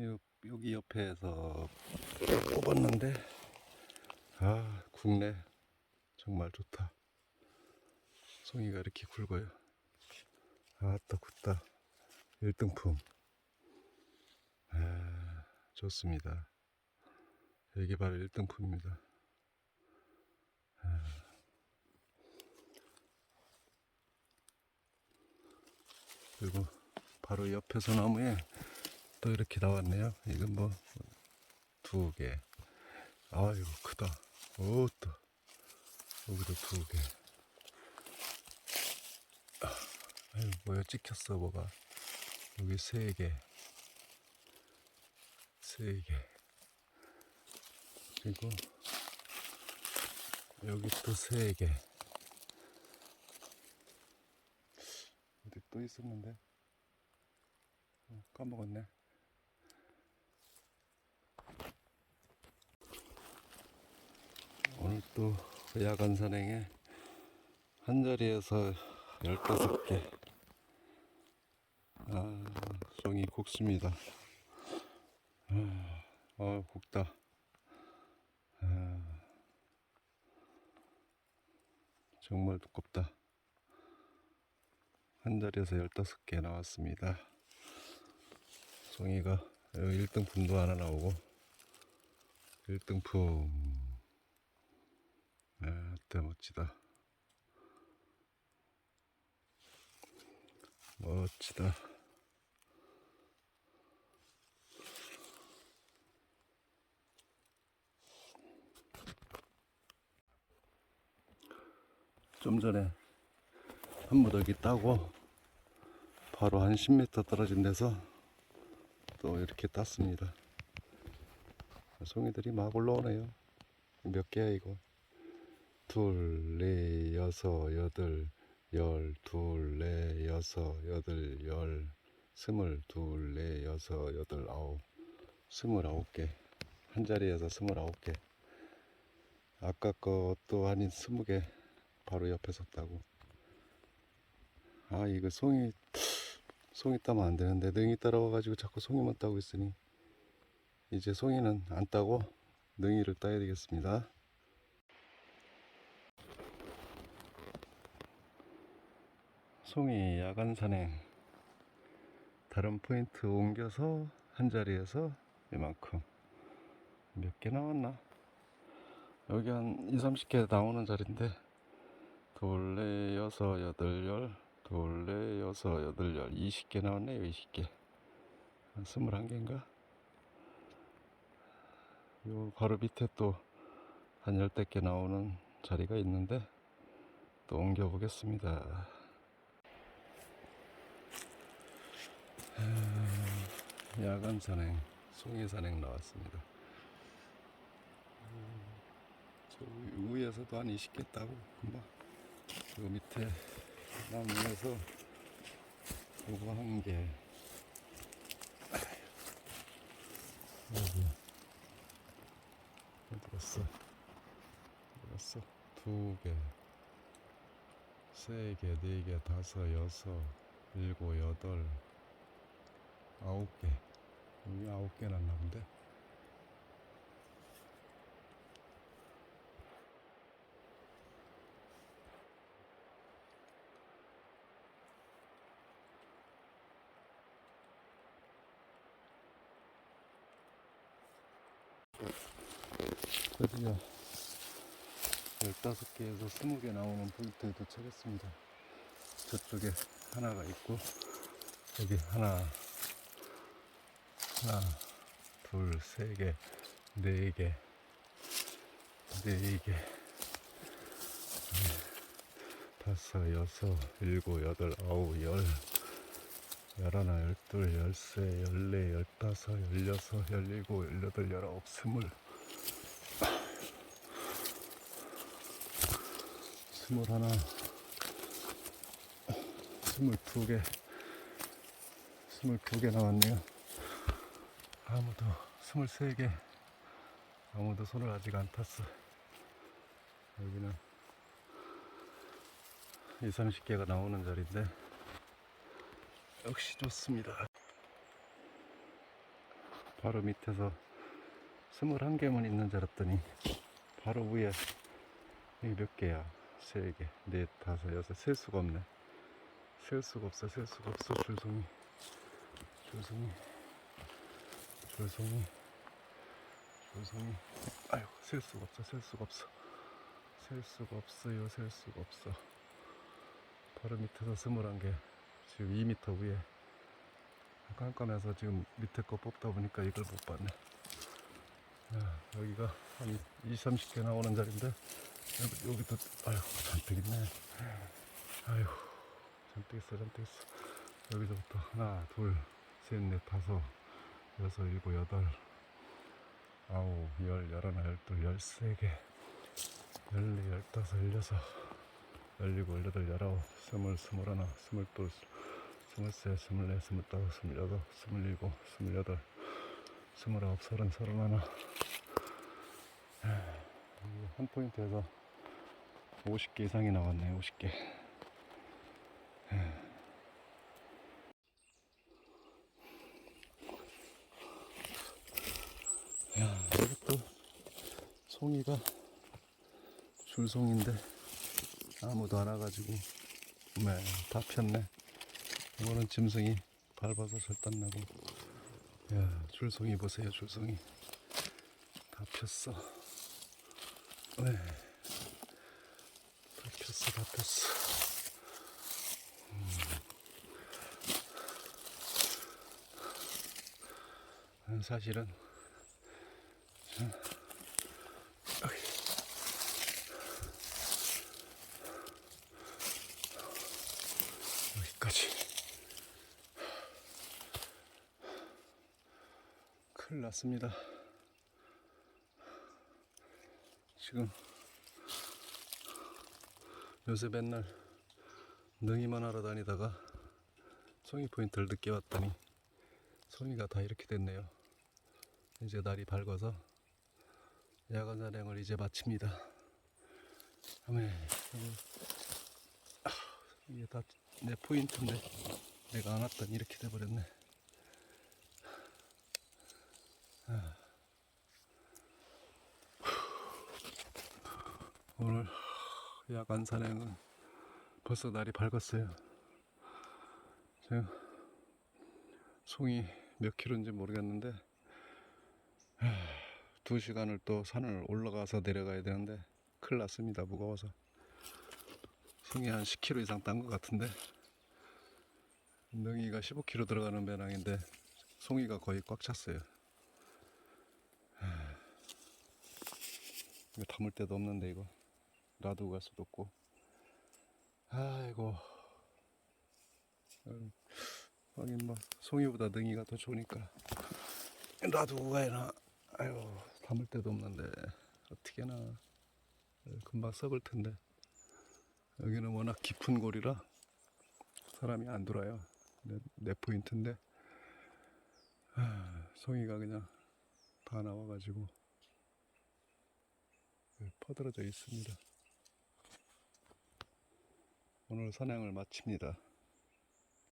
요- 여기 옆에서 뽑았는데 아 국내 정말 좋다. 송이가 이렇게 굵어요. 아따 굵다. 1등품. 아 좋습니다. 이게 바로 1등품입니다. 그리고 바로 옆에 소나무에 또 이렇게 나왔네요. 이건 뭐 두 개. 아 이거 크다. 오 또. 여기도 두 개. 아, 아유 뭐야 찍혔어 뭐가. 여기 세 개. 세 개. 그리고 여기 또 세 개. 어디 또 있었는데? 어, 까먹었네. 오늘 또 야간 산행에 한 자리에서 15개. 아, 송이 굵습니다. 아, 아 굵다. 아, 정말 두껍다. 한 자리에서 15개 나왔습니다. 여기 1등품도 하나 나오고 1등품 아, 때 멋지다 멋지다 좀 전에 한 무더기 따고 바로 한 10m 떨어진 데서 또 이렇게 땄습니다. 송이들이 막 올라오네요. 몇 개야 이거? 둘, 넷, 여섯, 여덟, 열, 둘, 넷, 여섯, 여덟, 열, 스물, 둘, 넷, 여섯, 여덟, 아홉, 스물아홉 개. 한 자리에서 스물아홉 개. 아까 것도 아닌 스무 개 바로 옆에 섰다고. 아 이거 송이 송이 따면 안 되는데 능이 따라와가지고 자꾸 송이만 따고 있으니 이제 송이는 안 따고 능이를 따야 되겠습니다. 송이 야간 산행 다른 포인트 옮겨서 한 자리에서 이만큼 몇 개 나왔나? 여기 한 2, 30개 나오는 자리인데 둘, 넷, 여섯, 여덟, 열 둘, 넷, 여섯, 여덟, 열 20개 나왔네요 20개 한 21개인가? 요 바로 밑에 또 한 열댓 개 나오는 자리가 있는데 또 옮겨 보겠습니다. 야간 산행, 송이 산행 나왔습니다. 음, 저 위에서도 한 20개 따고 금방 그 밑에 나무에서 요거 한 개. 여기? 어디 갔어? 두 개, 세 개, 네 개, 다섯, 여섯, 일곱, 여덟, 아홉 개. 여기 아홉 개 났나 본데? 드디어 15개에서 20개 나오는 포인트에 도착했습니다. 저쪽에 하나가 있고, 여기 하나, 하나, 둘, 세 개, 네 개, 네 개, 다섯, 여섯, 일곱, 여덟, 아홉, 열, 열하나, 열둘, 열세, 열네, 열다섯, 열여섯, 열일곱, 열여덟, 열아홉, 스물, 스물 하나, 스물 두 개, 스물 두 개 나왔네요. 아무도 스물세 개, 아무도 손을 아직 안 탔어. 여기는 2, 30개가 나오는 자리인데 역시 좋습니다. 바로 밑에서 21개만 있는 줄 알았더니 바로 위에 여기 몇 개야? 세 개, 넷, 다섯, 여섯 셀 수가 없네. 셀 수가 없어, 셀 수가 없어. 줄송이, 줄송이, 줄송이, 줄송이. 아이고, 셀 수가 없어, 셀 수가 없어. 셀 수가 없어요, 셀 수가 없어. 바로 밑에서 스물한 개, 지금 2m 위에. 깜깜해서 지금 밑에 거 뽑다 보니까 이걸 못 봤네. 야, 여기가 한 20, 30개 나오는 자리인데 여기, 여기도 아이고 잔뜩 있네. 아이고 잔뜩 있어 잔뜩 있어. 여기서부터 하나 둘 셋 넷 다섯 여섯 일곱 여덟 아홉 열 열하나 열둘 열세 개 열네 열다섯 열여섯 열일곱 열여덟 열아홉 스물 스물하나 스물둘 스물세 스물네 스물다섯 스물여덟 스물일곱 스물여덟 스물아홉 서른 서른하나. 한 포인트에서 50개 이상이 나왔네 50개 야 이것도 송이가 줄송인데 아무도 안 와가지고. 네, 다 폈네. 이거는 짐승이 밟아서 절단 나고. 야 줄송이 보세요 줄송이. 다 폈어. 네. 다 폈어 다 폈어. 음. 사실은 여기까지 큰일 났습니다 지금 요새 맨날 능이만 하러 다니다가 송이 포인트를 늦게 왔더니 송이가 다 이렇게 됐네요. 이제 날이 밝아서 야간 사냥을 이제 마칩니다. 아메 이게 다 내 포인트인데 내가 안 왔더니 이렇게 돼버렸네. 오늘 야간 사냥은 벌써 날이 밝았어요. 지금 송이 몇 킬로인지 모르겠는데 하, 두 시간을 또 산을 올라가서 내려가야 되는데 큰일 났습니다. 무거워서. 송이 한 10kg 이상 딴 것 같은데. 능이가 15kg 들어가는 배낭인데 송이가 거의 꽉 찼어요. 하, 이거 담을 데도 없는데 이거. 놔두고 갈 수도 없고. 아이고. 음, 하긴 뭐 송이보다 능이가 더 좋으니까 놔두고 가야 나. 아유 담을 데도 없는데 어떻게나 금방 썩을 텐데. 여기는 워낙 깊은 골이라 사람이 안 돌아요. 내, 내 포인트인데. 아, 송이가 그냥 다 나와가지고 퍼들어져 있습니다. 오늘 사냥을 마칩니다.